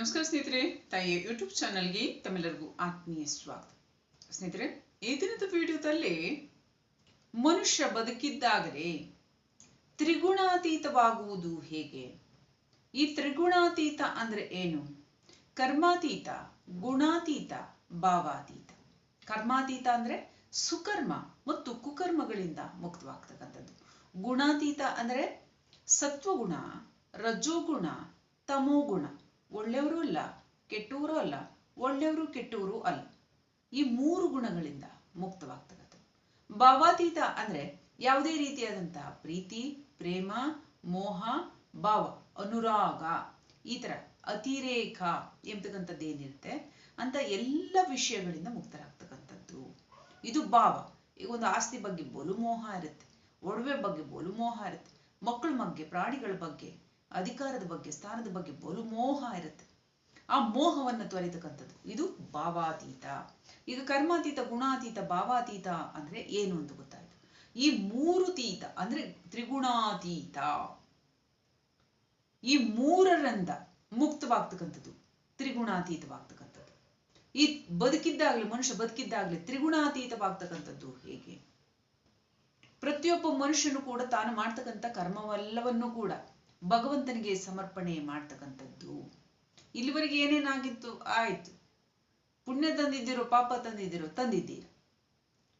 ನಮಸ್ಕಾರ ಸ್ನೇಹಿತರೆ, ತಾಯಿಯ ಯೂಟ್ಯೂಬ್ ಚಾನಲ್ಗೆ ತಮ್ಮೆಲ್ಲರಿಗೂ ಆತ್ಮೀಯ ಸ್ವಾಗತ. ಸ್ನೇಹಿತರೆ, ಈ ದಿನದ ವಿಡಿಯೋದಲ್ಲಿ ಮನುಷ್ಯ ಬದುಕಿದ್ದಾಗಲೇ ತ್ರಿಗುಣಾತೀತವಾಗುವುದು ಹೇಗೆ? ಈ ತ್ರಿಗುಣಾತೀತ ಅಂದ್ರೆ ಏನು? ಕರ್ಮಾತೀತ, ಗುಣಾತೀತ, ಭಾವಾತೀತ. ಕರ್ಮಾತೀತ ಅಂದ್ರೆ ಸುಕರ್ಮ ಮತ್ತು ಕುಕರ್ಮಗಳಿಂದ ಮುಕ್ತವಾಗ್ತಕ್ಕಂಥದ್ದು. ಗುಣಾತೀತ ಅಂದ್ರೆ ಸತ್ವಗುಣ, ರಜೋಗುಣ, ತಮೋಗುಣ. ಒಳ್ಳೆಯವರು ಅಲ್ಲ, ಕೆಟ್ಟವರು ಅಲ್ಲ, ಒಳ್ಳೆಯವರು ಕೆಟ್ಟವರು ಅಲ್ಲ. ಈ ಮೂರು ಗುಣಗಳಿಂದ ಮುಕ್ತವಾಗ್ತಕ್ಕಂಥದ್ದು. ಭಾವಾತೀತ ಅಂದ್ರೆ ಯಾವುದೇ ರೀತಿಯಾದಂತಹ ಪ್ರೀತಿ, ಪ್ರೇಮ, ಮೋಹ, ಭಾವ, ಅನುರಾಗ, ಈ ತರ ಅತಿರೇಕ ಎಂಬತಕ್ಕಂಥದ್ದು ಏನಿರುತ್ತೆ ಅಂತ ಎಲ್ಲ ವಿಷಯಗಳಿಂದ ಮುಕ್ತರಾಗ್ತಕ್ಕಂಥದ್ದು. ಇದು ಭಾವ. ಈಗ ಒಂದು ಆಸ್ತಿ ಬಗ್ಗೆ ಬೋಲು ಮೋಹ ಇರುತ್ತೆ, ಒಡವೆ ಬಗ್ಗೆ ಬೋಲು ಮೋಹ ಇರುತ್ತೆ, ಮಕ್ಕಳ ಬಗ್ಗೆ, ಪ್ರಾಣಿಗಳ ಬಗ್ಗೆ ಅಧಿಕಾರದ ಬಗ್ಗೆ, ಸ್ಥಾನದ ಬಗ್ಗೆ ಬಲು ಮೋಹ ಇರುತ್ತೆ. ಆ ಮೋಹವನ್ನು ತೊರೆತಕ್ಕಂಥದ್ದು. ಇದು ಭಾವಾತೀತ. ಈಗ ಕರ್ಮಾತೀತ, ಗುಣಾತೀತ, ಭಾವಾತೀತ ಅಂದ್ರೆ ಏನು ಅಂತ ಗೊತ್ತಾಯ್ತು? ಈ ಮೂರು ತೀತ ಅಂದ್ರೆ ತ್ರಿಗುಣಾತೀತ. ಈ ಮೂರರಿಂದ ಮುಕ್ತವಾಗ್ತಕ್ಕಂಥದ್ದು, ತ್ರಿಗುಣಾತೀತವಾಗ್ತಕ್ಕಂಥದ್ದು. ಈ ಬದುಕಿದ್ದಾಗ್ಲಿ, ಮನುಷ್ಯ ಬದುಕಿದ್ದಾಗ್ಲಿ ತ್ರಿಗುಣಾತೀತವಾಗ್ತಕ್ಕಂಥದ್ದು ಹೇಗೆ? ಪ್ರತಿಯೊಬ್ಬ ಮನುಷ್ಯನು ಕೂಡ ತಾನು ಮಾಡ್ತಕ್ಕಂಥ ಕರ್ಮವೆಲ್ಲವನ್ನೂ ಕೂಡ ಭಗವಂತನಿಗೆ ಸಮರ್ಪಣೆ ಮಾಡ್ತಕ್ಕಂಥದ್ದು. ಇಲ್ಲಿವರೆಗೆ ಏನೇನಾಗಿತ್ತು? ಆಯಿತು. ಪುಣ್ಯ ತಂದಿದ್ದೀರೋ, ಪಾಪ ತಂದಿದ್ದೀರೋ, ತಂದಿದ್ದೀರ.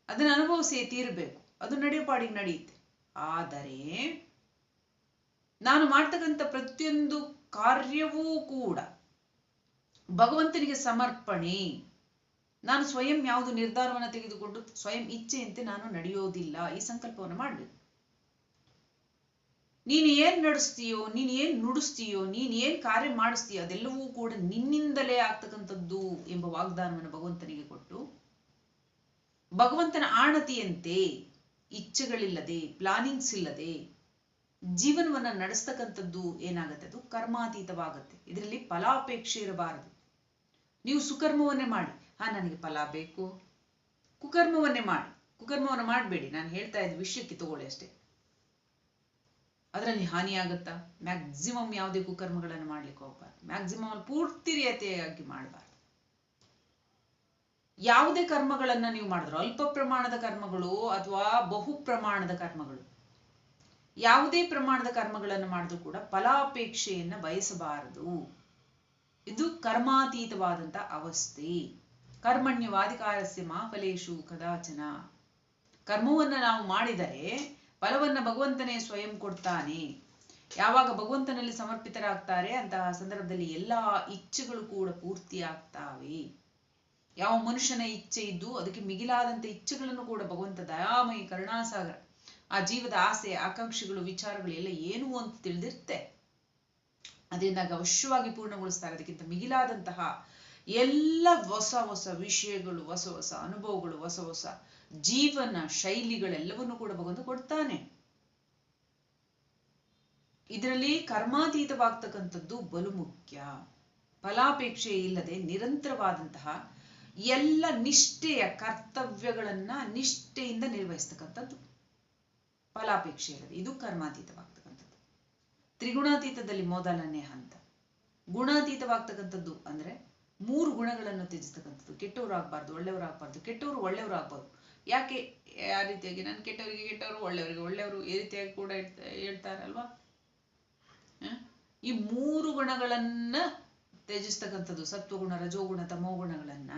ಅದನ್ನ ಅನುಭವಿಸಿ ತೀರಬೇಕು. ಅದು ನಡೆಯಪಾಡಿಗೆ ನಡೆಯುತ್ತೆ. ಆದರೆ, ನಾನು ಮಾಡ್ತಕ್ಕಂಥ ಪ್ರತಿಯೊಂದು ಕಾರ್ಯವೂ ಕೂಡ ಭಗವಂತನಿಗೆ ಸಮರ್ಪಣೆ. ನಾನು ಸ್ವಯಂ ಯಾವುದು ನಿರ್ಧಾರವನ್ನು ತೆಗೆದುಕೊಂಡು, ಸ್ವಯಂ ಇಚ್ಛೆಯಂತೆ ನಾನು ನಡೆಯೋದಿಲ್ಲ. ಈ ಸಂಕಲ್ಪವನ್ನು ಮಾಡಬೇಕು. ನೀನು ಏನ್ ನಡೆಸ್ತೀಯೋ, ನೀನ್ ಏನ್ ನುಡಿಸ್ತೀಯೋ, ನೀನ್ ಏನ್ ಕಾರ್ಯ ಮಾಡಿಸ್ತೀಯೋ, ಅದೆಲ್ಲವೂ ಕೂಡ ನಿನ್ನಿಂದಲೇ ಆಗ್ತಕ್ಕಂಥದ್ದು ಎಂಬ ವಾಗ್ದಾನವನ್ನು ಭಗವಂತನಿಗೆ ಕೊಟ್ಟು, ಭಗವಂತನ ಆಣತಿಯಂತೆ ಇಚ್ಛೆಗಳಿಲ್ಲದೆ, ಪ್ಲಾನಿಂಗ್ಸ್ ಇಲ್ಲದೆ ಜೀವನವನ್ನ ನಡೆಸ್ತಕ್ಕಂಥದ್ದು ಏನಾಗುತ್ತೆ? ಅದು ಕರ್ಮಾತೀತವಾಗತ್ತೆ. ಇದರಲ್ಲಿ ಫಲಾಪೇಕ್ಷೆ ಇರಬಾರದು. ನೀವು ಸುಕರ್ಮವನ್ನೇ ಮಾಡಿ. ಹಾ, ನನಗೆ ಫಲ ಬೇಕು. ಕುಕರ್ಮವನ್ನೇ ಮಾಡಿ. ಕುಕರ್ಮವನ್ನು ಮಾಡಬೇಡಿ. ನಾನು ಹೇಳ್ತಾ ಇದ್ದ ವಿಷಯಕ್ಕೆ ತಗೊಳ್ಳಿ ಅಷ್ಟೇ. ಅದರಲ್ಲಿ ಹಾನಿಯಾಗುತ್ತಾ ಮ್ಯಾಕ್ಸಿಮಮ್ ಯಾವುದೇ ಕುಕರ್ಮಗಳನ್ನು ಮಾಡ್ಲಿಕ್ಕೆ ಹೋಗ್ಬಾರ್ದು. ಮ್ಯಾಕ್ಸಿಮಮ್ ಅಲ್ಲಿ ಪೂರ್ತಿ ರೀತಿಯಾಗಿ ಮಾಡಬಾರ್ದು. ಯಾವುದೇ ಕರ್ಮಗಳನ್ನ ನೀವು ಮಾಡಿದ್ರು, ಅಲ್ಪ ಪ್ರಮಾಣದ ಕರ್ಮಗಳು ಅಥವಾ ಬಹು ಪ್ರಮಾಣದ ಕರ್ಮಗಳು, ಯಾವುದೇ ಪ್ರಮಾಣದ ಕರ್ಮಗಳನ್ನು ಮಾಡಿದ್ರು ಕೂಡ ಫಲಾಪೇಕ್ಷೆಯನ್ನ ಬಯಸಬಾರದು. ಇದು ಕರ್ಮಾತೀತವಾದಂತ ಅವಸ್ಥೆ. ಕರ್ಮಣ್ಯವಾಧಿಕಾರಸ್ಯ ಮಾ ಫಲೇಶು ಕದಾಚನ. ಕರ್ಮವನ್ನ ನಾವು ಮಾಡಿದರೆ ಫಲವನ್ನ ಭಗವಂತನೇ ಸ್ವಯಂ ಕೊಡ್ತಾನೆ. ಯಾವಾಗ ಭಗವಂತನಲ್ಲಿ ಸಮರ್ಪಿತರಾಗ್ತಾರೆ, ಅಂತಹ ಸಂದರ್ಭದಲ್ಲಿ ಎಲ್ಲಾ ಇಚ್ಛೆಗಳು ಕೂಡ ಪೂರ್ತಿ ಆಗ್ತಾವೆ. ಯಾವ ಮನುಷ್ಯನ ಇಚ್ಛೆ ಇದ್ದು ಅದಕ್ಕೆ ಮಿಗಿಲಾದಂತ ಇಚ್ಛೆಗಳನ್ನು ಕೂಡ ಭಗವಂತ ದಯಾಮಯಿ ಕರುಣಾಸಾಗರ, ಆ ಜೀವದ ಆಸೆ, ಆಕಾಂಕ್ಷೆಗಳು, ವಿಚಾರಗಳು ಎಲ್ಲ ಏನು ಅಂತ ತಿಳಿದಿರುತ್ತೆ. ಅದರಿಂದಾಗ ಅವಶ್ಯವಾಗಿ ಪೂರ್ಣಗೊಳಿಸ್ತಾರೆ. ಅದಕ್ಕಿಂತ ಮಿಗಿಲಾದಂತಹ ಎಲ್ಲ ಹೊಸ ಹೊಸ ವಿಷಯಗಳು, ಹೊಸ ಹೊಸ ಅನುಭವಗಳು, ಹೊಸ ಹೊಸ ಜೀವನ ಶೈಲಿಗಳೆಲ್ಲವನ್ನೂ ಕೂಡ ಭಗವಂತ ಕೊಡ್ತಾನೆ. ಇದರಲ್ಲಿ ಕರ್ಮಾತೀತವಾಗ್ತಕ್ಕಂಥದ್ದು ಬಲು ಮುಖ್ಯ ಫಲಾಪೇಕ್ಷೆ ಇಲ್ಲದೆ ನಿರಂತರವಾದಂತಹ ಎಲ್ಲ ನಿಷ್ಠೆಯ ಕರ್ತವ್ಯಗಳನ್ನ ನಿಷ್ಠೆಯಿಂದ ನಿರ್ವಹಿಸ್ತಕ್ಕಂಥದ್ದು. ಫಲಾಪೇಕ್ಷೆ ಇಲ್ಲದೆ ಇದು ಕರ್ಮಾತೀತವಾಗ್ತಕ್ಕಂಥದ್ದು. ತ್ರಿಗುಣಾತೀತದಲ್ಲಿ ಮೊದಲನೇ ಹಂತ. ಗುಣಾತೀತವಾಗ್ತಕ್ಕಂಥದ್ದು ಅಂದ್ರೆ ಮೂರು ಗುಣಗಳನ್ನು ತ್ಯಜಿಸ್ತಕ್ಕಂಥದ್ದು. ಕೆಟ್ಟವರು ಆಗ್ಬಾರ್ದು ಒಳ್ಳೆಯವರು ಆಗ್ಬಾರ್ದು ಕೆಟ್ಟವರು ಒಳ್ಳೆಯವರು ಆಗ್ಬಾರ್ದು ಯಾಕೆ ಆ ರೀತಿಯಾಗಿ? ನಾನು ಕೆಟ್ಟವರಿಗೆ ಕೆಟ್ಟವರು, ಒಳ್ಳೆಯವರಿಗೆ ಒಳ್ಳೆಯವರು ಈ ರೀತಿಯಾಗಿ ಕೂಡ ಹೇಳ್ತಾರಲ್ವಾ? ಈ ಮೂರು ಗುಣಗಳನ್ನ ತ್ಯಜಿಸ್ತಕ್ಕಂಥದ್ದು, ಸತ್ವಗುಣ, ರಜೋಗುಣ, ತಮೋಗುಣಗಳನ್ನ.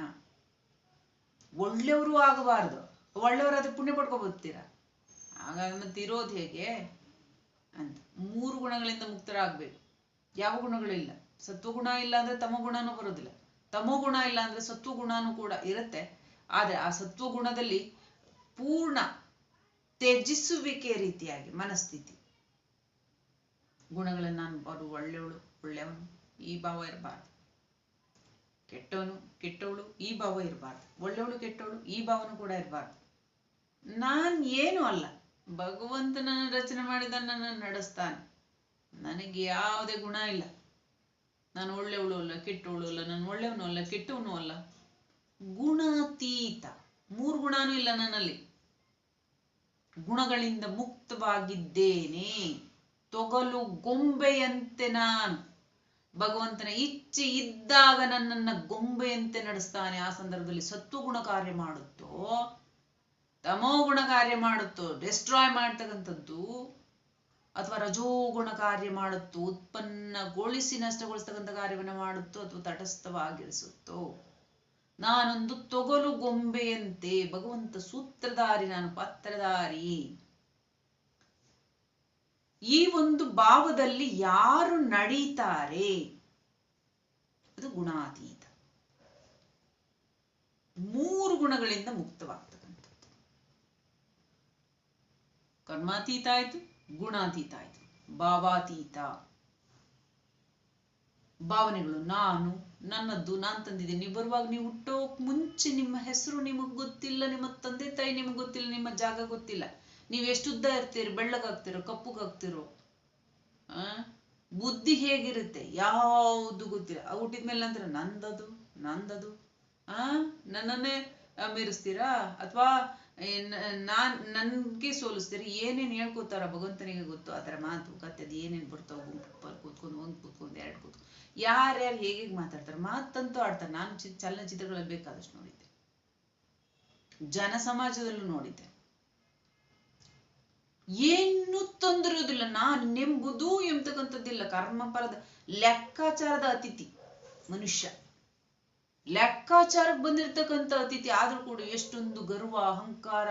ಒಳ್ಳೆಯವರು ಆಗಬಾರದು. ಒಳ್ಳೆಯವರಾದ್ರೆ ಪುಣ್ಯ ಪಡ್ಕೊಬೋತೀರಾ ಹಾಗಾಗಿ ಮತ್ತೆ ಇರೋದು ಹೇಗೆ ಅಂತ. ಮೂರು ಗುಣಗಳಿಂದ ಮುಕ್ತರಾಗಬೇಕು. ಯಾವ ಗುಣಗಳಿಲ್ಲ ಸತ್ವಗುಣ ಇಲ್ಲ ಅಂದ್ರೆ ತಮೋಗುಣನೂ ಬರೋದಿಲ್ಲ. ತಮೋಗುಣ ಇಲ್ಲ ಅಂದ್ರೆ ಸತ್ವಗುಣನೂ ಕೂಡ ಇರುತ್ತೆ. ಆದ್ರೆ ಆ ಸತ್ವಗುಣದಲ್ಲಿ ಪೂರ್ಣ ತ್ಯಜಿಸುವಿಕೆ ರೀತಿಯಾಗಿ ಮನಸ್ಥಿತಿ. ಗುಣಗಳನ್ನು ನಾನು ಬರು ಒಳ್ಳೆಯವಳು, ಒಳ್ಳೆಯವನು, ಈ ಭಾವ ಇರಬಾರ್ದು. ಕೆಟ್ಟವನು, ಕೆಟ್ಟವಳು, ಈ ಭಾವ ಇರಬಾರ್ದು. ಒಳ್ಳೆಯವಳು, ಕೆಟ್ಟವಳು, ಈ ಭಾವನೂ ಕೂಡ ಇರಬಾರ್ದು. ನಾನ್ ಏನು ಅಲ್ಲ. ಭಗವಂತನನ್ನು ರಚನೆ ಮಾಡಿದ ನಾನು ನಡೆಸ್ತಾನೆ. ನನಗೆ ಯಾವುದೇ ಗುಣ ಇಲ್ಲ. ನಾನು ಒಳ್ಳೆಯವಳು ಅಲ್ಲ, ಕೆಟ್ಟವಳು ಅಲ್ಲ, ನಾನು ಒಳ್ಳೆಯವನು ಅಲ್ಲ, ಕೆಟ್ಟವನು ಅಲ್ಲ. ಮೂರು ಗುಣನೂ ಇಲ್ಲ ನನ್ನಲ್ಲಿ. ಗುಣಗಳಿಂದ ಮುಕ್ತವಾಗಿದ್ದೇನೆ. ತೊಗಲು ಗೊಂಬೆಯಂತೆ ನಾನು. ಭಗವಂತನ ಇಚ್ಛೆ ಇದ್ದಾಗ ನನ್ನನ್ನ ಗೊಂಬೆಯಂತೆ ನಡೆಸ್ತಾನೆ. ಆ ಸಂದರ್ಭದಲ್ಲಿ ಸತ್ವಗುಣ ಕಾರ್ಯ ಮಾಡುತ್ತೋ, ತಮೋ ಗುಣ ಕಾರ್ಯ ಮಾಡುತ್ತೋ ಡಿಸ್ಟ್ರಾಯ್ ಮಾಡ್ತಕ್ಕಂಥದ್ದು, ಅಥವಾ ರಜೋಗುಣ ಕಾರ್ಯ ಮಾಡುತ್ತೋ, ಉತ್ಪನ್ನಗೊಳಿಸಿ ನಷ್ಟಗೊಳಿಸ್ತಕ್ಕಂಥ ಕಾರ್ಯವನ್ನು ಮಾಡುತ್ತೋ, ಅಥವಾ ತಟಸ್ಥವಾಗಿರಿಸುತ್ತೋ ನಾನೊಂದು ತೊಗಲು ಗೊಂಬೆಯಂತೆ ಭಗವಂತ ಸೂತ್ರಧಾರಿ, ನಾನು ಪಾತ್ರಧಾರಿ. ಈ ಒಂದು ಭಾವದಲ್ಲಿ ಯಾರು ನಡೀತಾರೆ? ಅದು ಗುಣಾತೀತ. ಮೂರು ಗುಣಗಳಿಂದ ಮುಕ್ತವಾಗ್ತಕ್ಕಂಥದ್ದು. ಕರ್ಮಾತೀತ ಆಯ್ತು, ಗುಣಾತೀತ ಆಯ್ತು, ಭಾವಾತೀತ. ಭಾವನೆಗಳು. ನಾನು, ನನ್ನದ್ದು, ನಾನ್ ತಂದಿದ್ದೀನಿ ನೀವು ಬರುವಾಗ ನೀವು ಹುಟ್ಟೋಕ್ ಮುಂಚೆ ನಿಮ್ಮ ಹೆಸರು ನಿಮಗೆ ಗೊತ್ತಿಲ್ಲ, ನಿಮ್ಮ ತಂದೆ ತಾಯಿ ನಿಮಗ್ ಗೊತ್ತಿಲ್ಲ, ನಿಮ್ಮ ಜಾಗ ಗೊತ್ತಿಲ್ಲ. ನೀವು ಎಷ್ಟು ಉದ್ದ ಇರ್ತೀರಿ, ಬೆಳ್ಳಗಾಗ್ತಿರೋ, ಕಪ್ಪುಗಾಗ್ತಿರೋ, ಆ? ಬುದ್ಧಿ ಹೇಗಿರುತ್ತೆ? ಯಾವುದು ಗೊತ್ತಿಲ್ಲ. ಹುಟ್ಟಿದ್ಮೇಲೆ ಅಂದ್ರೆ ನಂದದು ನಂದದು, ಆ? ನನ್ನನ್ನೇ ಮೀರಿಸ್ತೀರಾ? ಅಥವಾ ನಾನ್, ನನ್ಗೆ ಸೋಲಿಸ್ತೀರಿ, ಏನೇನ್ ಹೇಳ್ಕೊತಾರ ಭಗವಂತನಿಗೆ ಗೊತ್ತು, ಆ ಥರ ಮಾತು ಕತ್ತೆ ಏನೇನ್ ಬರ್ತಾವ ಗುಂಪಲ್ಲಿ ಕೂತ್ಕೊಂಡು, ಒಂದ್ ಕೂತ್ಕೊಂಡು, ಎರಡು ಕೂತ್ಕೊಂಡು. ಯಾರ್ಯಾರು ಹೇಗೆ ಮಾತಾಡ್ತಾರೆ, ಮಾತಂತೂ ಆಡ್ತಾರೆ. ನಾನು ಚಿ, ಚಲನಚಿತ್ರಗಳಲ್ಲಿ ಬೇಕಾದಷ್ಟು ನೋಡಿದ್ದೆ. ಜನ ಸಮಾಜದಲ್ಲೂ ನೋಡಿದ್ದೆ. ಏನು ತೊಂದರೆಯೋದಿಲ್ಲ. ನಾನು ನೆಂಬುದು ಎಂಬತಕ್ಕಂಥದ್ದಿಲ್ಲ ಕರ್ಮಪರದ ಲೆಕ್ಕಾಚಾರದ ಅತಿಥಿ, ಮನುಷ್ಯ. ಲೆಕ್ಕಾಚಾರಕ್ಕೆ ಬಂದಿರತಕ್ಕಂಥ ಅತಿಥಿ ಆದ್ರೂ ಕೂಡ ಎಷ್ಟೊಂದು ಗರ್ವ, ಅಹಂಕಾರ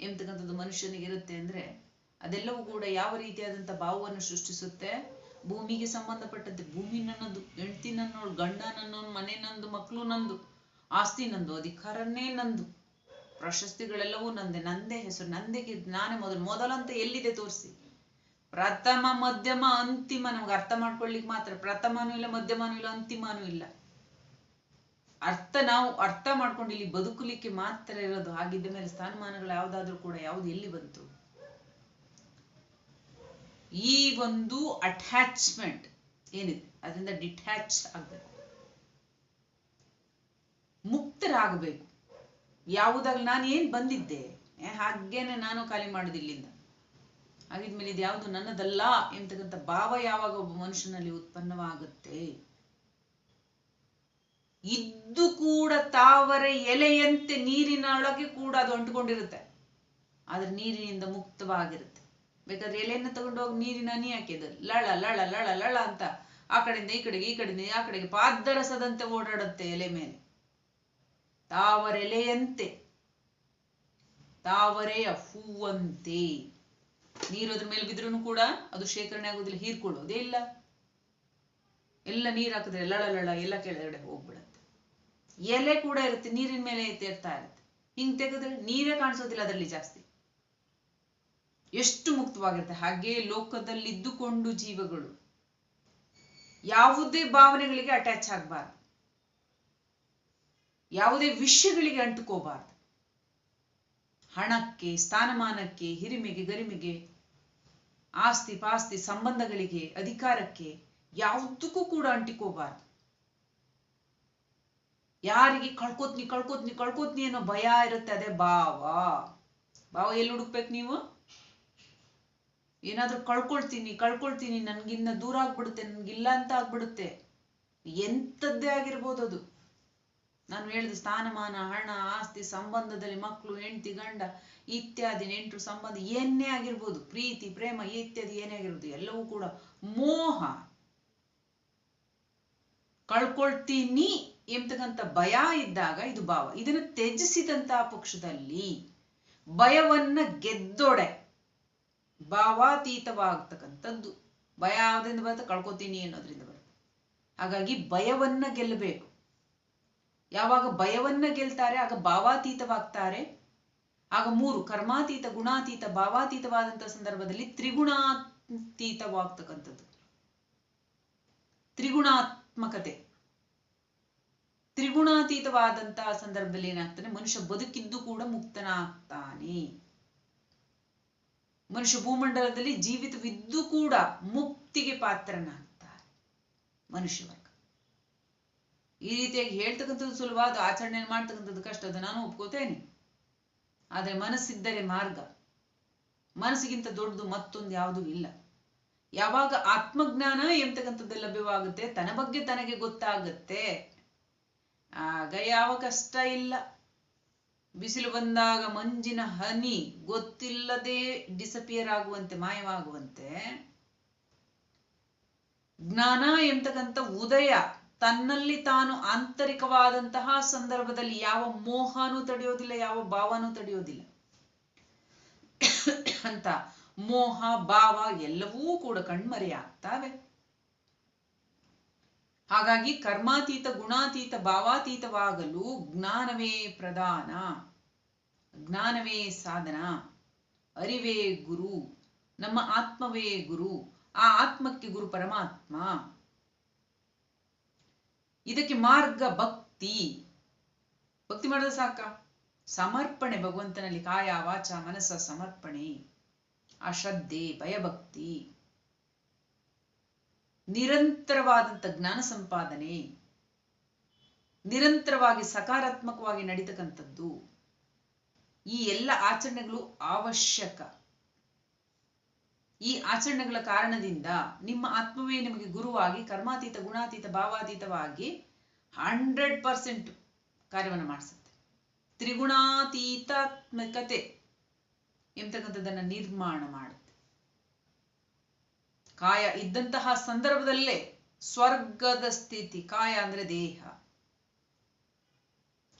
ಎಂಬತಕ್ಕಂಥದ್ದು ಮನುಷ್ಯನಿಗೆ ಇರುತ್ತೆ ಅಂದ್ರೆ ಅದೆಲ್ಲವೂ ಕೂಡ ಯಾವ ರೀತಿಯಾದಂಥ ಭಾವವನ್ನು ಸೃಷ್ಟಿಸುತ್ತೆ? ಭೂಮಿಗೆ ಸಂಬಂಧಪಟ್ಟಂತೆ ಭೂಮಿ ನನ್ನದು, ಹೆಂಡತಿ ನನ್ನೋಳು, ಗಂಡ ನನ್ನೋನು ಮನೆ ನಂದು ಮಕ್ಕಳು ನಂದು, ಆಸ್ತಿ ನಂದು, ಅಧಿಕಾರನೇ ನಂದು, ಪ್ರಶಸ್ತಿಗಳೆಲ್ಲವೂ ನಂದೆ, ನಂದೇ ಹೆಸರು ನಂದೆಗೆ ನಾನೇ ಮೊದಲು, ಮೊದಲಂತ ಎಲ್ಲಿದೆ ತೋರಿಸಿ? ಪ್ರಥಮ, ಮಧ್ಯಮ, ಅಂತಿಮ ನಮ್ಗೆ ಅರ್ಥ ಮಾಡ್ಕೊಳ್ಳಿಕ್ ಮಾತ್ರ, ಪ್ರಥಮನೂ ಇಲ್ಲ, ಮಧ್ಯಮನೂ ಇಲ್ಲ, ಅಂತಿಮನೂ ಇಲ್ಲ. ಅರ್ಥ ನಾವು ಅರ್ಥ ಮಾಡ್ಕೊಂಡು ಇಲ್ಲಿ ಬದುಕಲಿಕ್ಕೆ ಮಾತ್ರ ಇರೋದು, ಹಾಗಿದ್ದ ಮೇಲೆ ಸ್ಥಾನಮಾನಗಳು ಯಾವ್ದಾದ್ರೂ ಕೂಡ ಯಾವ್ದು ಎಲ್ಲಿ ಬಂತು? ಈ ಒಂದು ಅಟ್ಯಾಚ್ಮೆಂಟ್ ಏನಿದೆ? ಅದರಿಂದ ಡಿಟ್ಯಾಚ್ ಆಗ್ಬೇಕು. ಮುಕ್ತರಾಗಬೇಕು. ಯಾವುದಾಗ್ಲಿ ನಾನು ಏನ್ ಬಂದಿದ್ದೆ? ಹಾಗೇನೆ ನಾನು ಖಾಲಿ ಮಾಡುದು ಇಲ್ಲಿಂದ. ಹಾಗಿದ್ಮೇಲೆ ಇದು ಯಾವುದು ನನ್ನದಲ್ಲ ಎಂತಕ್ಕಂಥ ಭಾವ ಯಾವಾಗ ಒಬ್ಬ ಮನುಷ್ಯನಲ್ಲಿ ಉತ್ಪನ್ನವಾಗುತ್ತೆ? ಇದ್ದು ಕೂಡ ತಾವರೆ ಎಲೆಯಂತೆ ನೀರಿನ ಒಳಗೆ ಕೂಡ ಅದು ಅಂಟುಕೊಂಡಿರುತ್ತೆ. ಆದ್ರೆ ನೀರಿನಿಂದ ಮುಕ್ತವಾಗಿರುತ್ತೆ. ಬೇಕಾದ್ರೆ ಎಲೆಯನ್ನು ತಗೊಂಡು ಹೋಗಿ ನೀರಿನ ಹನಿ ಹಾಕಿದ್ದು ಲಳ ಲಳ ಲಳ ಲಳ ಅಂತ. ಆ ಕಡೆಯಿಂದ ಈ ಕಡೆಗೆ, ಈ ಕಡೆಯಿಂದ ಆ ಕಡೆಗೆ ಪಾದರಸದಂತೆ ಓಡಾಡುತ್ತೆ ಎಲೆ ಮೇಲೆ. ತಾವರೆಲೆಯಂತೆ ತಾವರೆಯ ಹೂವಂತೆ. ನೀರು ಅದ್ರ ಮೇಲೆ ಬಿದ್ರೂ ಕೂಡ ಅದು ಶೇಖರಣೆ ಆಗೋದಿಲ್ಲ ಹೀರ್ಕೊಳ್ಳೋದೇ ಇಲ್ಲ. ಎಲ್ಲ ನೀರ್ ಹಾಕಿದ್ರೆ ಲಳ ಲಳ ಎಲ್ಲ ಕೆಳಗಡೆ ಹೋಗ್ಬಿಡತ್ತೆ. ಎಲೆ ಕೂಡ ಇರುತ್ತೆ, ನೀರಿನ ಮೇಲೆ ತೇರ್ತಾ ಇರುತ್ತೆ. ಹಿಂಗ್ ತೆಗೆದ್ರೆ ನೀರೇ ಕಾಣಿಸೋದಿಲ್ಲ ಅದರಲ್ಲಿ ಜಾಸ್ತಿ. ಎಷ್ಟು ಮುಕ್ತವಾಗಿರುತ್ತೆ. ಹಾಗೆ ಲೋಕದಲ್ಲಿದ್ದುಕೊಂಡು ಜೀವಗಳು. ಯಾವುದೇ ಭಾವನೆಗಳಿಗೆ ಅಟ್ಯಾಚ್ ಆಗಬಾರ್ದು. ಯಾವುದೇ ವಿಷಯಗಳಿಗೆ ಅಂಟುಕೋಬಾರ್ದು. ಹಣಕ್ಕೆ, ಸ್ಥಾನಮಾನಕ್ಕೆ, ಹಿರಿಮೆಗೆ, ಗರಿಮೆಗೆ, ಆಸ್ತಿ, ಪಾಸ್ತಿ, ಸಂಬಂಧಗಳಿಗೆ, ಅಧಿಕಾರಕ್ಕೆ ಯಾವುದಕ್ಕೂ ಕೂಡ ಅಂಟಿಕೋಬಾರ್ದು. ಯಾರಿಗೆ ಕಳ್ಕೋತ್ನಿ ಕಳ್ಕೋತ್ನಿ ಕಳ್ಕೋತ್ನಿ ಅನ್ನೋ ಭಯ ಇರುತ್ತೆ ಅದೇ ಭಾವ. ಭಾವ ಎಲ್ಲಿ ಹುಡುಕ್ಬೇಕು ನೀವು? ಏನಾದ್ರೂ ಕಳ್ಕೊಳ್ತೀನಿ ಕಳ್ಕೊಳ್ತೀನಿ, ನನ್ಗಿನ್ನ ದೂರ ಆಗ್ಬಿಡುತ್ತೆ, ನನ್ಗಿಲ್ಲ ಅಂತ ಆಗ್ಬಿಡುತ್ತೆ. ಎಂಥದ್ದೇ ಆಗಿರ್ಬೋದು ಅದು. ನಾನು ಹೇಳಿದೆ ಸ್ಥಾನಮಾನ, ಹಣ, ಆಸ್ತಿ, ಸಂಬಂಧದಲ್ಲಿ ಮಕ್ಕಳು ಹೆಂಡತಿ, ಗಂಡ, ಇತ್ಯಾದಿ, ನೆಂಟರು, ಸಂಬಂಧ ಏನೇ ಆಗಿರ್ಬೋದು, ಪ್ರೀತಿ, ಪ್ರೇಮ, ಇತ್ಯಾದಿ ಏನೇ ಆಗಿರ್ಬೋದು, ಎಲ್ಲವೂ ಕೂಡ ಮೋಹ. ಕಳ್ಕೊಳ್ತೀನಿ. ಎಂಬತಕ್ಕಂಥ ಭಯ ಇದ್ದಾಗ ಇದು ಭಾವ. ಇದನ್ನು ತ್ಯಜಿಸಿದಂತಹ ಪಕ್ಷದಲ್ಲಿ ಭಯವನ್ನ ಗೆದ್ದೊಡೆ. ಭಾವಾತೀತವಾಗ್ತಕ್ಕಂಥದ್ದು. ಭಯ ಆದ್ರಿಂದ ಬರುತ್ತೆ? ಕಳ್ಕೊತೀನಿ ಅನ್ನೋದ್ರಿಂದ ಬರುತ್ತೆ. ಹಾಗಾಗಿ ಭಯವನ್ನ ಗೆಲ್ಲಬೇಕು. ಯಾವಾಗ ಭಯವನ್ನ ಗೆಲ್ತಾರೆ, ಆಗ ಭಾವಾತೀತವಾಗ್ತಾರೆ. ಆಗ ಮೂರು, ಕರ್ಮಾತೀತ, ಗುಣಾತೀತ ಭಾವಾತೀತವಾದಂತಹ ಸಂದರ್ಭದಲ್ಲಿ ತ್ರಿಗುಣಾತೀತವಾಗ್ತಕ್ಕಂಥದ್ದು. ತ್ರಿಗುಣಾತ್ಮಕತೆ. ತ್ರಿಗುಣಾತೀತವಾದಂತಹ ಸಂದರ್ಭದಲ್ಲಿ ಏನಾಗ್ತಾನೆ, ಮನುಷ್ಯ ಬದುಕಿದ್ದು ಕೂಡ ಮುಕ್ತನಾಗ್ತಾನೆ. ಮನುಷ್ಯ ಭೂಮಂಡಲದಲ್ಲಿ ಜೀವಿತವಿದ್ದು ಕೂಡ ಮುಕ್ತಿಗೆ ಪಾತ್ರನಾಗ್ತಾರೆ ಮನುಷ್ಯ ವರ್ಗ. ಈ ರೀತಿಯಾಗಿ ಹೇಳ್ತಕ್ಕಂಥದ್ದು ಅದು ಆಚರಣೆ ಮಾಡ್ತಕ್ಕಂಥದ್ದು ಕಷ್ಟ ಅದು ನಾನು ಒಪ್ಕೋತೇನೆ. ಆದ್ರೆ ಮನಸ್ಸಿದ್ದರೆ ಮಾರ್ಗ. ಮನಸ್ಸಿಗಿಂತ ದೊಡ್ಡದು ಮತ್ತೊಂದು ಯಾವುದೂ ಇಲ್ಲ. ಯಾವಾಗ ಆತ್ಮಜ್ಞಾನ ಎಂತಕ್ಕಂಥದ್ದು ಲಭ್ಯವಾಗುತ್ತೆ, ತನ್ನ ಬಗ್ಗೆ ತನಗೆ ಗೊತ್ತಾಗುತ್ತೆ. ಆಗ ಯಾವ ಕಷ್ಟ ಇಲ್ಲ. ಬಿಸಿಲು ಬಂದಾಗ ಮಂಜಿನ ಹನಿ ಗೊತ್ತಿಲ್ಲದೆ ಡಿಸಪಿಯರ್ ಆಗುವಂತೆ, ಮಾಯವಾಗುವಂತೆ. ಜ್ಞಾನ ಎಂತಕ್ಕಂಥ ಉದಯ ತನ್ನಲ್ಲಿ ತಾನು ಆಂತರಿಕವಾದಂತಹ ಸಂದರ್ಭದಲ್ಲಿ ಯಾವ ಮೋಹನೂ ತಡೆಯೋದಿಲ್ಲ, ಯಾವ ಭಾವನೂ ತಡೆಯೋದಿಲ್ಲ. ಅಂತ ಮೋಹ, ಭಾವ ಎಲ್ಲವೂ ಕೂಡ ಕಣ್ಮರೆಯಾಗ್ತವೆ. ಹಾಗಾಗಿ ಕರ್ಮಾತೀತ, ಗುಣಾತೀತ, ಭಾವಾತೀತವಾಗಲು ಜ್ಞಾನವೇ ಪ್ರಧಾನ. ಜ್ಞಾನವೇ ಸಾಧನ. ಅರಿವೇ ಗುರು. ನಮ್ಮ ಆತ್ಮವೇ ಗುರು. ಆ ಆತ್ಮಕ್ಕೆ ಗುರು ಪರಮಾತ್ಮ. ಇದಕ್ಕೆ ಮಾರ್ಗ ಭಕ್ತಿ. ಭಕ್ತಿ ಮಾಡೋದು ಸಾಕ? ಸಮರ್ಪಣೆ, ಭಗವಂತನಲ್ಲಿ ಕಾಯ ವಾಚ ಮನಸ್ಸ ಸಮರ್ಪಣೆ. ಆ ಶ್ರದ್ಧೆ, ಭಯಭಕ್ತಿ. ನಿರಂತರವಾದಂಥ ಜ್ಞಾನ ಸಂಪಾದನೆ, ನಿರಂತರವಾಗಿ ಸಕಾರಾತ್ಮಕವಾಗಿ ನಡೀತಕ್ಕಂಥದ್ದು, ಈ ಎಲ್ಲ ಆಚರಣೆಗಳು ಅವಶ್ಯಕ. ಈ ಆಚರಣೆಗಳ ಕಾರಣದಿಂದ ನಿಮ್ಮ ಆತ್ಮವೇ ನಿಮಗೆ ಗುರುವಾಗಿ, ಕರ್ಮಾತೀತ, ಗುಣಾತೀತ, ಭಾವಾತೀತವಾಗಿ ಹಂಡ್ರೆಡ್ ಪರ್ಸೆಂಟ್ ಕಾರ್ಯವನ್ನು ಮಾಡಿಸುತ್ತೆ. ತ್ರಿಗುಣಾತೀತಾತ್ಮಕತೆ ಎಂತಕ್ಕಂಥದ್ದನ್ನ ನಿರ್ಮಾಣ ಮಾಡುತ್ತೆ. ಕಾಯ ಇದ್ದಂತಹ ಸಂದರ್ಭದಲ್ಲೇ ಸ್ವರ್ಗದ ಸ್ಥಿತಿ, ಕಾಯ ಅಂದ್ರೆ ದೇಹ.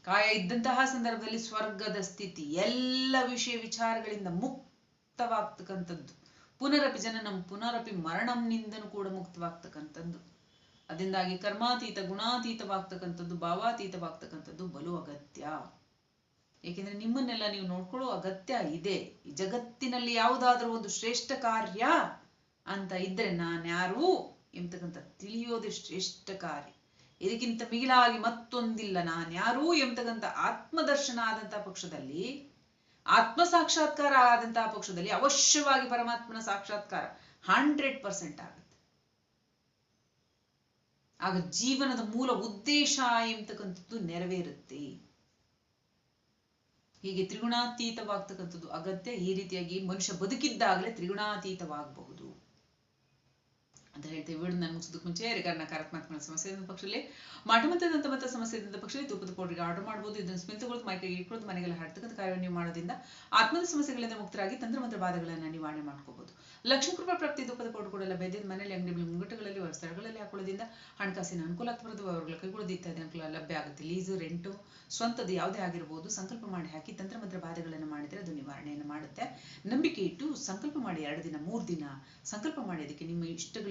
ಕಾಯ ಇದ್ದಂತಹ ಸಂದರ್ಭದಲ್ಲಿ ಸ್ವರ್ಗದ ಸ್ಥಿತಿ, ಎಲ್ಲ ವಿಷಯ ವಿಚಾರಗಳಿಂದ ಮುಕ್ತವಾಗ್ತಕ್ಕಂಥದ್ದು. ಪುನರಪಿ ಜನನಂ, ಪುನರಪಿ ಮರಣಂನಿಂದನೂ ಕೂಡ ಮುಕ್ತವಾಗ್ತಕ್ಕಂಥದ್ದು. ಅದರಿಂದಾಗಿ ಕರ್ಮಾತೀತ, ಗುಣಾತೀತವಾಗ್ತಕ್ಕಂಥದ್ದು, ಭಾವಾತೀತವಾಗ್ತಕ್ಕಂಥದ್ದು ಬಲು ಅಗತ್ಯ. ಏಕೆಂದ್ರೆ ನಿಮ್ಮನ್ನೆಲ್ಲ ನೀವು ನೋಡ್ಕೊಳ್ಳೋ ಅಗತ್ಯ ಇದೆ. ಜಗತ್ತಿನಲ್ಲಿ ಯಾವುದಾದ್ರೂ ಒಂದು ಶ್ರೇಷ್ಠ ಕಾರ್ಯ ಅಂತ ಇದ್ರೆ ನಾನ್ಯಾರು ಎಂಬತಕ್ಕಂಥ ತಿಳಿಯೋದು ಶ್ರೇಷ್ಠ ಕಾರ್ಯ. ಇದಕ್ಕಿಂತ ಮಿಗಿಲಾಗಿ ಮತ್ತೊಂದಿಲ್ಲ ನಾನ್ಯಾರು ಎಂಬತಕ್ಕಂಥ ಆತ್ಮದರ್ಶನ ಆದಂತಹ ಪಕ್ಷದಲ್ಲಿ ಆತ್ಮ ಸಾಕ್ಷಾತ್ಕಾರ ಆದಂತಹ ಪಕ್ಷದಲ್ಲಿ ಅವಶ್ಯವಾಗಿ ಪರಮಾತ್ಮನ ಸಾಕ್ಷಾತ್ಕಾರ ಹಂಡ್ರೆಡ್ ಪರ್ಸೆಂಟ್ ಆಗುತ್ತೆ. ಆಗ ಜೀವನದ ಮೂಲ ಉದ್ದೇಶ ಎಂಬತಕ್ಕಂಥದ್ದು ನೆರವೇರುತ್ತೆ. ಹೀಗೆ ತ್ರಿಗುಣಾತೀತವಾಗ್ತಕ್ಕಂಥದ್ದು ಅಗತ್ಯ. ಈ ರೀತಿಯಾಗಿ ಮನುಷ್ಯ ಬದುಕಿದ್ದಾಗಲೇ ತ್ರಿಗುಣಾತೀತವಾಗಬಹುದು. ಅಂತ ಹೇಳ್ತೀವಿ ವಿಡಿಯೋ ನಾನು ಮುಗಿಸೋದಕ್ಕೆ ಮುಂಚೆ ಯಾರಿಗಾರ ನಕಾರಾತ್ಮಕ ಸಮಸ್ಯೆ ಪಕ್ಷದಲ್ಲಿ. ಮತ್ತೆ ದಂತ ಸಮಸ್ಯೆ ಇದ್ದ ಪಕ್ಷದಲ್ಲಿ ತುಪ್ಪದ ಪೌಡರ್ಗೆ ಆರ್ಡರ್ ಮಾಡಬಹುದು ಇದನ್ನು ಸ್ಮೆಲ್ ತಗೊಳ್ಳೋದು ಮೈಕೈಗೆ ಇಟ್ಕೊಳ್ಳೋದು, ಮನೆಗೆಲ್ಲ ಹರಡ್ತಕ್ಕಂಥ ಕಾರ್ಯವನ್ನು ನೀವು ಮಾಡೋದ್ರಿಂದ ಆತ್ಮದ ಸಮಸ್ಯೆಗಳಿಂದ ಮುಕ್ತರಾಗಿ ತಂತ್ರಮಂತ್ರ ಬಾಧೆಗಳನ್ನು ನಿವಾರಣೆ ಮಾಡ್ಕೋಬಹುದು. ಲಕ್ಷ್ಮೀ ಕೃಪಾ ಪ್ರಾಪ್ತಿ ತುಪ್ಪದ ಪೌಡರ್ ಕೂಡ ಲಭ್ಯ ಮನೆಯಲ್ಲಿ ಅಂಗಡಿ ಮುಂಗಟ್ಟುಗಳಲ್ಲಿ ಸ್ಥಳಗಳಲ್ಲಿ ಹಾಕೊಳ್ಳೋದ್ರಿಂದ ಹಣಕಾಸಿನ ಅನುಕೂಲ ಆಗ್ತಬಾರದು ಅವರುಗಳ ಕೈಗೊಳ್ಳೋದು ಇತ್ಯಾದಿ ಅನುಕೂಲ ಲಭ್ಯ ಆಗುತ್ತೆ. ಲೀಸು ರೆಂಟು ಸ್ವಂತದ್ದು ಯಾವುದೇ ಆಗಿರಬಹುದು ಸಂಕಲ್ಪ ಮಾಡಿ ಹಾಕಿ ತಂತ್ರಮಂತ್ರ ಬಾಧೆಗಳನ್ನು ಮಾಡಿದ್ರೆ ಅದು ನಿವಾರಣೆಯನ್ನು ಮಾಡುತ್ತೆ. ನಂಬಿಕೆ ಇಟ್ಟು ಸಂಕಲ್ಪ ಮಾಡಿ ಎರಡು ದಿನ, ಮೂರು ದಿನ ಸಂಕಲ್ಪ ಮಾಡಿ ಅದಕ್ಕೆ ನಿಮ್ಮ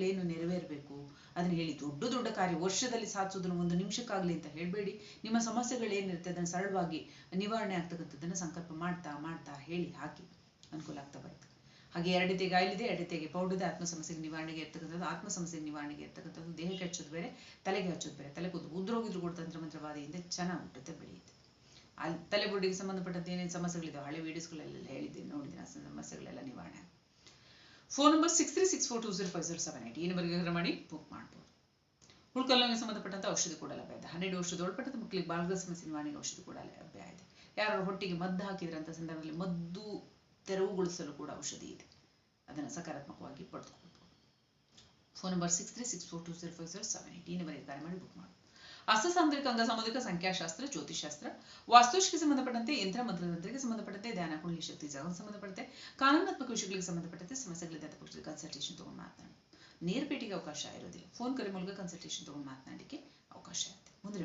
ಇಷ್ಟಗಳೇನು ನೆರವೇರಬೇಕು. ಅದನ್ನ ಹೇಳಿ ದೊಡ್ಡ ದೊಡ್ಡ ಕಾರ್ಯ ವರ್ಷದಲ್ಲಿ ಸಾಧಿಸೋದನ್ನು ಒಂದು ನಿಮಿಷಕ್ಕಾಗಲಿ ಅಂತ ಹೇಳಬೇಡಿ. ನಿಮ್ಮ ಸಮಸ್ಯೆಗಳೇನಿರುತ್ತೆ ಅದನ್ನು ಸರಳವಾಗಿ ನಿವಾರಣೆ ಆಗ್ತಕ್ಕಂಥದ್ದನ್ನು ಸಂಕಲ್ಪ ಮಾಡ್ತಾ ಮಾಡ್ತಾ ಹೇಳಿ ಹಾಕಿ. ಅನುಕೂಲ ಆಗ್ತಾ ಬರುತ್ತೆ. ಹಾಗೆ ಎರಡತೆಗೆ ಆಯಿಲ್ ಎರಡು ತೆಗೆ ಪೌಡರ್ ಆತ್ಮ ಸಮಸ್ಯೆಗೆ ನಿವಾರಣೆಗೆ ಇರ್ತಕ್ಕಂಥದ್ದು, ಆತ್ಮ ಸಮಸ್ಯೆಗೆ ನಿವಾರಣೆಗೆ ಇರ್ತಕ್ಕಂಥದ್ದು ದೇಹಕ್ಕೆ ಹಚ್ಚೋದು ಬೇರೆ, ತಲೆಗೆ ಹಚ್ಚೋದು ಬೇರೆ. ತಲೆ ಕೂತು ಉದ್ರೋಗಿದ್ರು ಕೂಡ ತಂತ್ರ ಮಂತ್ರವಾದಿಯಿಂದ ಚೆನ್ನಾಗಿ ಹುಟ್ಟುತ್ತೆ, ಬೆಳೆಯುತ್ತೆ. ಅಲ್ಲಿ ತಲೆ ಬುಡ್ಡಿಗೆ ಸಂಬಂಧಪಟ್ಟಂತೆ ಏನೇನು ಸಮಸ್ಯೆಗಳಿದಾವೆ, ಹಳೆ ವಿಡಿಯೋಸ್ಗಳೆಲ್ಲ ಹೇಳಿದ್ದೀನಿ, ನೋಡಿದ್ದೀನಿ, ಆ ಸಮಸ್ಯೆಗಳೆಲ್ಲ ನಿವಾರಣೆ phone number six three six four two zero five zero seven eight ಈ ನಂಬರ್ಗೆ ಮಾಡಿ ಬುಕ್ ಮಾಡ್ಬೋದು. ಉಳ್ಕಲ್ಲಂಗೆ ಸಂಬಂಧಪಟ್ಟಂತ ಔಷಧಿ ಕೂಡ ಲಭ್ಯ ಇದೆ. ಹನ್ನೆರಡು ವರ್ಷದ ಒಳಪಟ್ಟದ ಮಕ್ಕಳಿಗೆ ಬಾಲ್ಗಳ ಸಮಸ್ಯೆ ನಿವಾರಣೆಗೆ ಔಷಧಿ ಕೂಡ ಲಭ್ಯ ಇದೆ. ಯಾರು ಹೊಟ್ಟಿಗೆ ಮದ್ದು ಹಾಕಿದ್ರಂತ ಸಂದರ್ಭದಲ್ಲಿ ಮದ್ದು ತೆರವುಗೊಳಿಸಲು ಕೂಡ ಔಷಧಿ ಇದೆ. ಅದನ್ನು ಸಕಾರಾತ್ಮಕವಾಗಿ ಪಡೆದುಕೊಳ್ಬೋದು. Phone number six three six four two zero five zero seven eight ಈ ನಂಬರ್ಗೆ ಕರೆ ಮಾಡಿ ಬುಕ್ ಮಾಡಿ ಅಸ್ತಸಾಂದ್ರಿಕ ಅಂಗ ಸಾಮೂಹಿಕ ಸಂಖ್ಯಾಶಾಸ್ತ್ರ ಜ್ಯೋತಿಷಾಸ್ತ್ರ ವಾಸ್ತುಶಿಗೆ ಸಂಬಂಧಪಟ್ಟಂತೆ ಯಂತ್ರ ಮಂತ್ರತಂತ್ರಕ್ಕೆ ಸಂಬಂಧಪಟ್ಟಂತೆ ಧ್ಯಾನ ಕುಂಡಲಿ ಶಕ್ತಿ ಜಾಗಕ್ಕೆ ಸಂಬಂಧಪಟ್ಟಂತೆ ಕಾನೂನಾತ್ಮಕ ವಿಷಯಗಳಿಗೆ ಸಂಬಂಧಪಟ್ಟಂತೆ ಸಮಸ್ಯೆಗಳಿದ್ದ ಪಕ್ಷದ ಕನ್ಸಲ್ಟೇಷನ್ ತಗೊಂಡು ಮಾತನಾಡಿ. ನೇರ ಭೇಟಿಗೆ ಅವಕಾಶ ಇರೋದಿಲ್ಲ. ಫೋನ್ ಕರೆ ಮೂಲಕ ಕನ್ಸಲ್ಟೇಷನ್ ತಗೊಂಡು ಮಾತನಾಡಲಿಕ್ಕೆ ಅವಕಾಶ ಇರುತ್ತೆ. ಮುಂದೆ